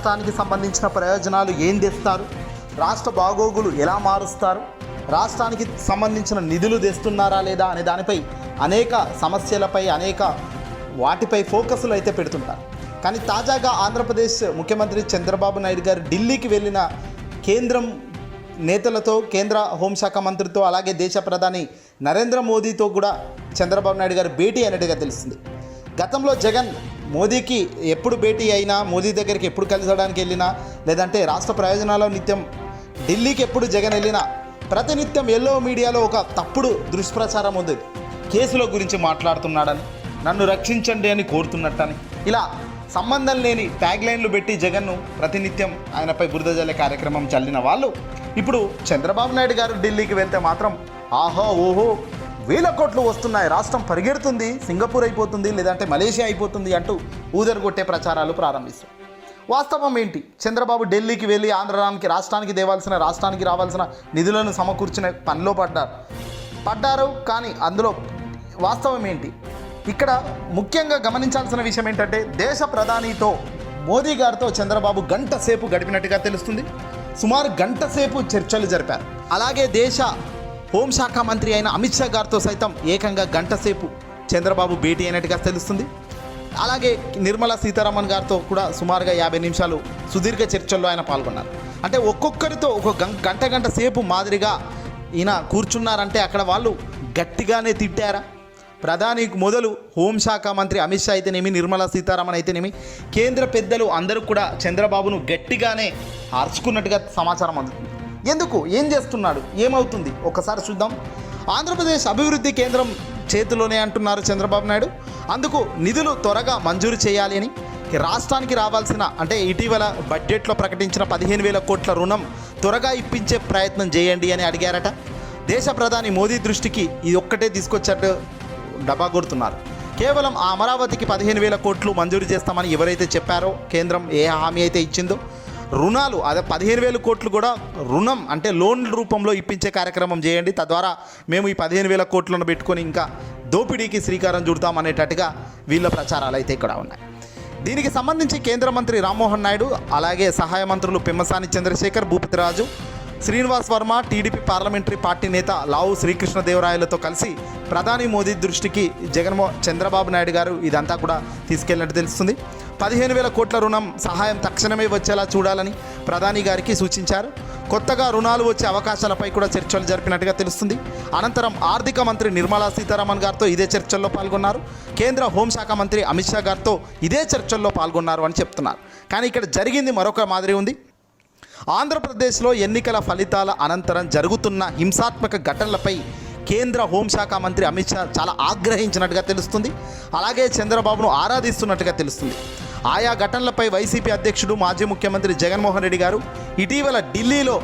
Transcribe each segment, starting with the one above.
రాష్ట్రానికి సంబంధించిన ప్రయోజనాలు ఏం తెస్తారు? రాష్ట్ర బాగోగులు ఎలా మారుస్తారు? రాష్ట్రానికి సంబంధించిన నిధులు తెస్తున్నారా లేదా అనే దానిపై అనేక సమస్యలపై అనేక వాటిపై ఫోకస్లు అయితే పెడుతుంటారు. కానీ తాజాగా ఆంధ్రప్రదేశ్ ముఖ్యమంత్రి చంద్రబాబు నాయుడు గారు ఢిల్లీకి వెళ్ళిన కేంద్రం నేతలతో కేంద్ర హోంశాఖ మంత్రితో అలాగే దేశ ప్రధాని నరేంద్ర మోదీతో కూడా చంద్రబాబు నాయుడు గారు భేటీ అయినట్టుగా తెలుస్తుంది. గతంలో జగన్ మోదీకి ఎప్పుడు భేటీ అయినా మోదీ దగ్గరికి ఎప్పుడు కలిసడానికి వెళ్ళినా లేదంటే రాష్ట్ర ప్రయోజనాల నిత్యం ఢిల్లీకి ఎప్పుడు జగన్ వెళ్ళినా ప్రతినిత్యం ఎల్లో మీడియాలో ఒక తప్పుడు దుష్ప్రచారం ఉంది. కేసుల గురించి మాట్లాడుతున్నాడని నన్ను రక్షించండి అని కోరుతున్నట్టని. ఇలా సంబంధం లేని ట్యాగ్ లైన్లు పెట్టి జగన్ను ప్రతినిత్యం ఆయనపై బురదజల్లే కార్యక్రమం చల్లిన వాళ్ళు ఇప్పుడు చంద్రబాబు నాయుడు గారు ఢిల్లీకి వెళ్తే మాత్రం ఆహో ఓహో వేల కోట్లు వస్తున్నాయి రాష్ట్రం పరిగెడుతుంది సింగపూర్ అయిపోతుంది లేదంటే మలేషియా అయిపోతుంది అంటూ ఊదరగొట్టే ప్రచారాలు ప్రారంభిస్తాయి. వాస్తవం ఏంటి? చంద్రబాబు ఢిల్లీకి వెళ్ళి ఆంధ్రానికి రాష్ట్రానికి దేవాల్సిన రాష్ట్రానికి రావాల్సిన నిధులను సమకూర్చిన పనిలో పడ్డారు. పడ్డారు కానీ అందులో వాస్తవం ఏంటి? ఇక్కడ ముఖ్యంగా గమనించాల్సిన విషయం ఏంటంటే దేశ ప్రధానితో మోదీ గారితో చంద్రబాబు గంట సేపు గడిపినట్టుగా తెలుస్తుంది. సుమారు గంట సేపు చర్చలు జరిపారు. అలాగే దేశ హోంశాఖ మంత్రి అయిన అమిత్ షా గారితో సైతం ఏకంగా గంట సేపు చంద్రబాబు భేటీ అయినట్టుగా తెలుస్తుంది. అలాగే నిర్మలా సీతారామన్ గారితో కూడా సుమారుగా యాభై నిమిషాలు సుదీర్ఘ చర్చల్లో ఆయన పాల్గొన్నారు. అంటే ఒక్కొక్కరితో ఒక గంట గంట సేపు మాదిరిగా ఈయన కూర్చున్నారంటే అక్కడ వాళ్ళు గట్టిగానే తిట్టారా? ప్రధాని మొదలు హోంశాఖ మంత్రి అమిత్ షా అయితేనేమి నిర్మలా సీతారామన్ అయితేనేమి కేంద్ర పెద్దలు అందరూ కూడా చంద్రబాబును గట్టిగానే అరుచుకున్నట్టుగా సమాచారం అందుతుంది. ఎందుకు? ఏం చేస్తున్నాడు? ఏమవుతుంది? ఒకసారి చూద్దాం. ఆంధ్రప్రదేశ్ అభివృద్ధి కేంద్రం చేతిలోనే అంటున్నారు చంద్రబాబు నాయుడు. అందుకు నిధులు త్వరగా మంజూరు చేయాలి అని రాష్ట్రానికి రావాల్సిన అంటే ఇటీవల బడ్జెట్లో ప్రకటించిన పదిహేను వేల కోట్ల రుణం త్వరగా ఇప్పించే ప్రయత్నం చేయండి అని అడిగారట. దేశ ప్రధాని మోదీ దృష్టికి ఇది ఒక్కటే తీసుకొచ్చట్టు డబ్బా కొడుతున్నారు. కేవలం ఆ అమరావతికి పదిహేను వేల కోట్లు మంజూరు చేస్తామని ఎవరైతే చెప్పారో కేంద్రం ఏ హామీ అయితే ఇచ్చిందో రుణాలు అదే పదిహేను వేల కోట్లు కూడా రుణం అంటే లోన్ రూపంలో ఇప్పించే కార్యక్రమం చేయండి. తద్వారా మేము ఈ పదిహేను వేల కోట్లను పెట్టుకొని ఇంకా దోపిడీకి శ్రీకారం చుడతాం అనేటట్టుగా వీళ్ళ ప్రచారాలు అయితే ఇక్కడ ఉన్నాయి. దీనికి సంబంధించి కేంద్ర మంత్రి రామ్మోహన్ నాయుడు అలాగే సహాయ మంత్రులు Pemmasani Chandrasekhar Bhupathiraju Srinivas Varma TDP parliamentary party నేత లావు శ్రీకృష్ణదేవరాయలతో కలిసి ప్రధాని మోదీ దృష్టికి జగన్మో చంద్రబాబు నాయుడు గారు ఇదంతా కూడా తీసుకెళ్ళినట్టు తెలుస్తుంది. పదిహేను వేల కోట్ల రుణం సహాయం తక్షణమే వచ్చేలా చూడాలని ప్రధాని గారికి సూచించారు. కొత్తగా రుణాలు వచ్చే అవకాశాలపై కూడా చర్చలు జరిపినట్టుగా తెలుస్తుంది. అనంతరం ఆర్థిక మంత్రి నిర్మలా సీతారామన్ గారితో ఇదే చర్చల్లో పాల్గొన్నారు. కేంద్ర హోంశాఖ మంత్రి అమిత్ షా గారితో ఇదే చర్చల్లో పాల్గొన్నారు అని చెప్తున్నారు. కానీ ఇక్కడ జరిగింది మరొక మాదిరి ఉంది. ఆంధ్రప్రదేశ్లో ఎన్నికల ఫలితాల అనంతరం జరుగుతున్న హింసాత్మక ఘటనలపై కేంద్ర హోంశాఖ మంత్రి అమిత్ షా చాలా ఆగ్రహించినట్టుగా తెలుస్తుంది. అలాగే చంద్రబాబును ఆరాధిస్తున్నట్టుగా తెలుస్తుంది. ఆయా ఘటనలపై వైసీపీ అధ్యక్షుడు మాజీ ముఖ్యమంత్రి జగన్మోహన్ రెడ్డి గారు ఇటీవల ఢిల్లీలో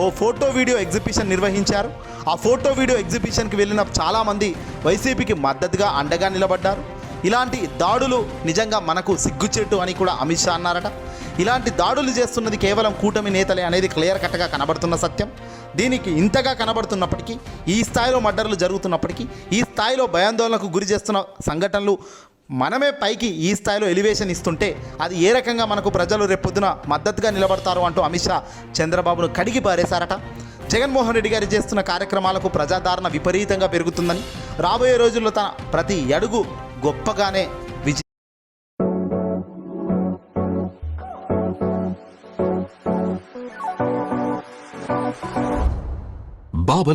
ఓ ఫోటో వీడియో ఎగ్జిబిషన్ నిర్వహించారు. ఆ ఫోటో వీడియో ఎగ్జిబిషన్కి వెళ్ళిన చాలామంది వైసీపీకి మద్దతుగా అండగా నిలబడ్డారు. ఇలాంటి దాడులు నిజంగా మనకు సిగ్గుచెట్టు అని కూడా అమిత్ షా అన్నారట. ఇలాంటి దాడులు చేస్తున్నది కేవలం కూటమి నేతలే అనేది క్లియర్ కట్గా కనబడుతున్న సత్యం. దీనికి ఇంతగా కనబడుతున్నప్పటికీ ఈ స్థాయిలో మర్డర్లు జరుగుతున్నప్పటికీ ఈ స్థాయిలో భయాందోళనకు గురి చేస్తున్న సంఘటనలు మనమే పైకి ఈ స్థాయిలో ఎలివేషన్ ఇస్తుంటే అది ఏ రకంగా మనకు ప్రజలు రేపొద్దున మద్దతుగా నిలబడతారు అంటూ అమిత్ షా చంద్రబాబును కడిగి పారేశారట. జగన్మోహన్ రెడ్డి గారు చేస్తున్న కార్యక్రమాలకు ప్రజాదరణ విపరీతంగా పెరుగుతుందని రాబోయే రోజుల్లో తన ప్రతి అడుగు గొప్పగానే విజయ Barber